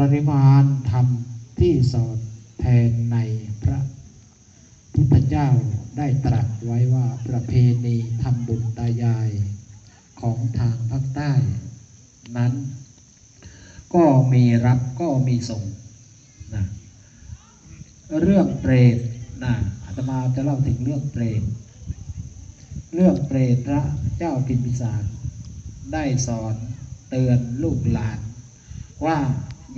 ปริมาณธรรมที่สอนแทนในพระพุทธเจ้าได้ตรัสไว้ว่าประเพณีทำบุญตายายของทางภาคใต้ นั้น ก็มีรับก็มีส่งนะเรื่องเปรตนะอาตมาจะเล่าถึงเรื่องเปรตเรื่องเปรตพระเจ้าพิมพิสารได้สอนเตือนลูกหลานว่า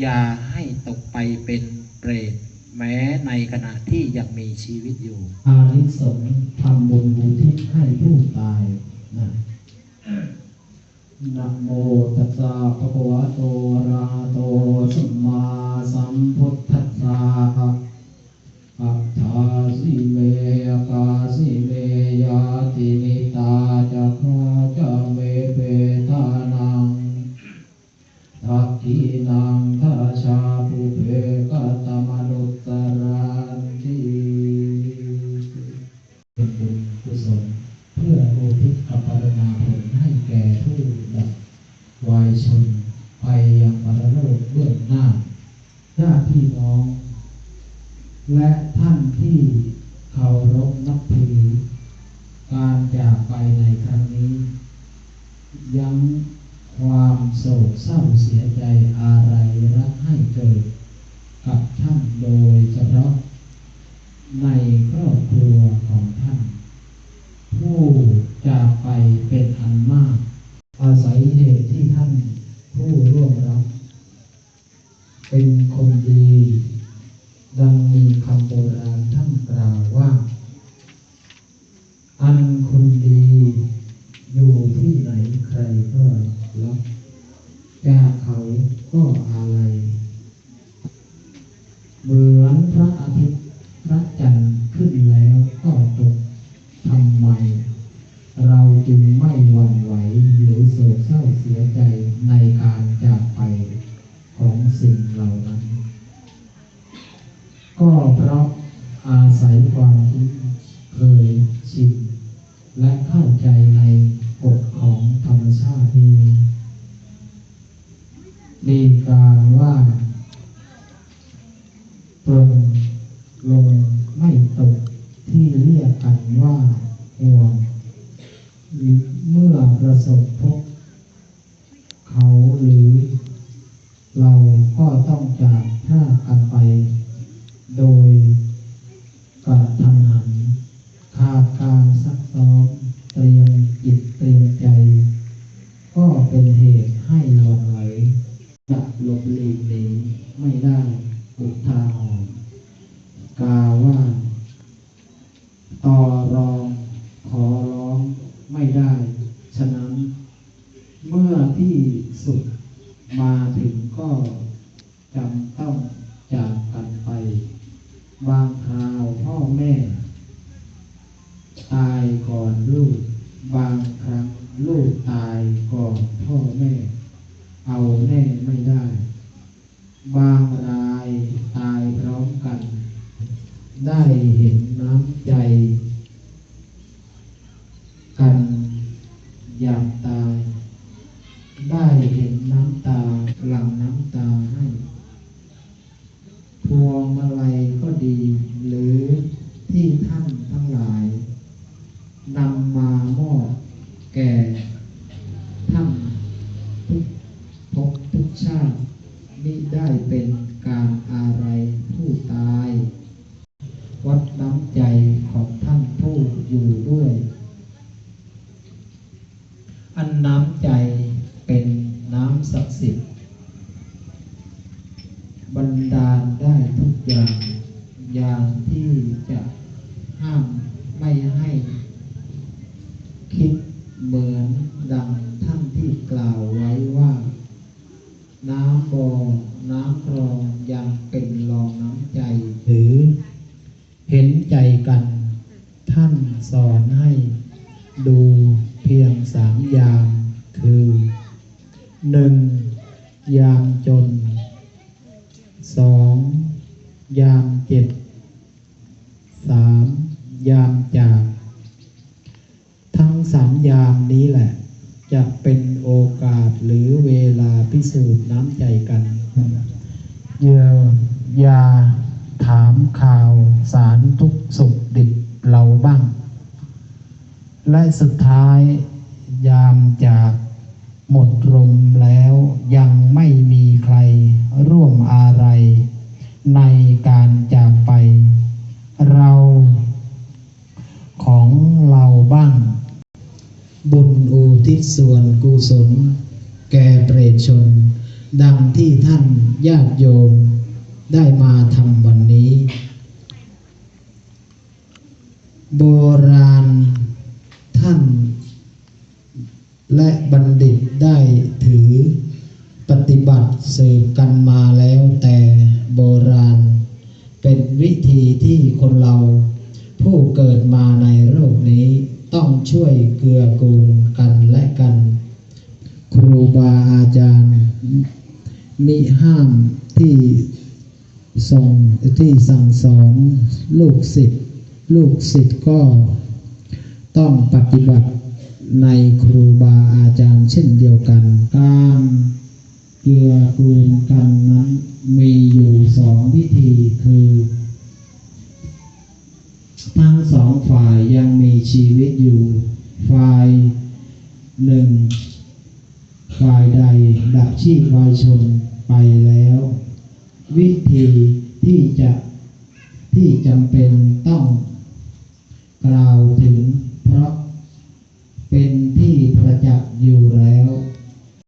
อย่าให้ตกไปเป็นเปรตแม้ในขณะที่ยังมีชีวิตอยู่ อาริสงส์ทำบุญอุทิศให้ผู้ตายนะนะโมตัสสะภะคะวะโตอะระหะโตสัมมาสัมพุทธัสสะ ญาติพี่น้อง และท่านที่เคารพนับถือ การจากไปในครั้งนี้ ยังความโศกเศร้าเสียใจอะไรรักให้เกิด กับท่านโดยเฉพาะ ในครอบครัวของท่าน ผู้จากไปเป็นอันมาก อันคนดีอยู่ที่ไหนใครก็รักจากเขาก็อะไรเหมือนพระอาทิตย์พระจันทร์ขึ้นแล้วก็ตกทำไม เราจึงไม่หวั่นไหวหรือโศกเศร้าเสียใจในการจากไปของสิ่งเหล่านั้น ก็เพราะอาศัยความคุ้นเคยชิน และเข้าใจในกฎของธรรมชาตินี้มีการว่าตรงลงไม่ตกที่เรียกกันว่าห่วง เป็นเหตุให้หวั่นไหวจะหลบหลีกหนีไม่ได้อุทาหรณ์กาวว่าต่อรองขอร้องไม่ได้ ฉะนั้น เมื่อที่สุดมาถึงก็จำต้องจากกันไป บางคราวพ่อแม่ ตายก่อนลูก บางครั้งลูกตายก่อนพ่อแม่ เอาแน่ไม่ได้ บางรายตายพร้อมกัน ได้เห็นน้ำใจ ทุกชาติมิได้เป็นการอะไรผู้ตาย วัดน้ำใจของท่านผู้อยู่ด้วย อันน้ำใจเป็นน้ำศักดิ์สิทธิ์บันดาลได้ทุกอย่างอย่างที่จะห้ามไม่ให้ คิดเหมือนดังท่านที่กล่าวไว้ว่า น้ำบ่อน้ำคลองยังเป็นรองน้ำใจ หรือเห็นใจกัน ท่านสอนให้ดูเพียงสามยามคือหนึ่งยามจนสองยามเจ็บสามยามจาก ทั้งสามยามนี้แหละ จะเป็นโอกาสหรือเวลาพิสูจน์น้ำใจกัน เยียวยาถามข่าวสารทุกสุขดิบ เราบ้าง และสุดท้ายยามจากหมดลมแล้วยังไม่มีใครร่วมอะไรในการจากไป เราของเราบ้าง บุญอุทิศส่วนกุศล แก่เปรตชน ดังที่ท่านญาติโยมได้มาทำวันนี้ โบราณท่าน และบัณฑิตได้ถือปฏิบัติสืบกันมาแล้วแต่โบราณ เป็นวิธีที่คนเรา ผู้เกิดมาในโลกนี้ต้องช่วยเกื้อกูลกันและกัน ครูบาอาจารย์ มิห้ามที่ส่งที่สั่งสอนลูกศิษย์ ลูกศิษย์ก็ต้องปฏิบัติในครูบาอาจารย์เช่นเดียวกัน การเกื้อกูลกันนั้นมีอยู่สองวิธีคือ ทั้งสองฝ่ายยังมีชีวิตอยู่ ฝ่ายหนึ่ง ฝ่ายใดดับชีพวายชนไปแล้ว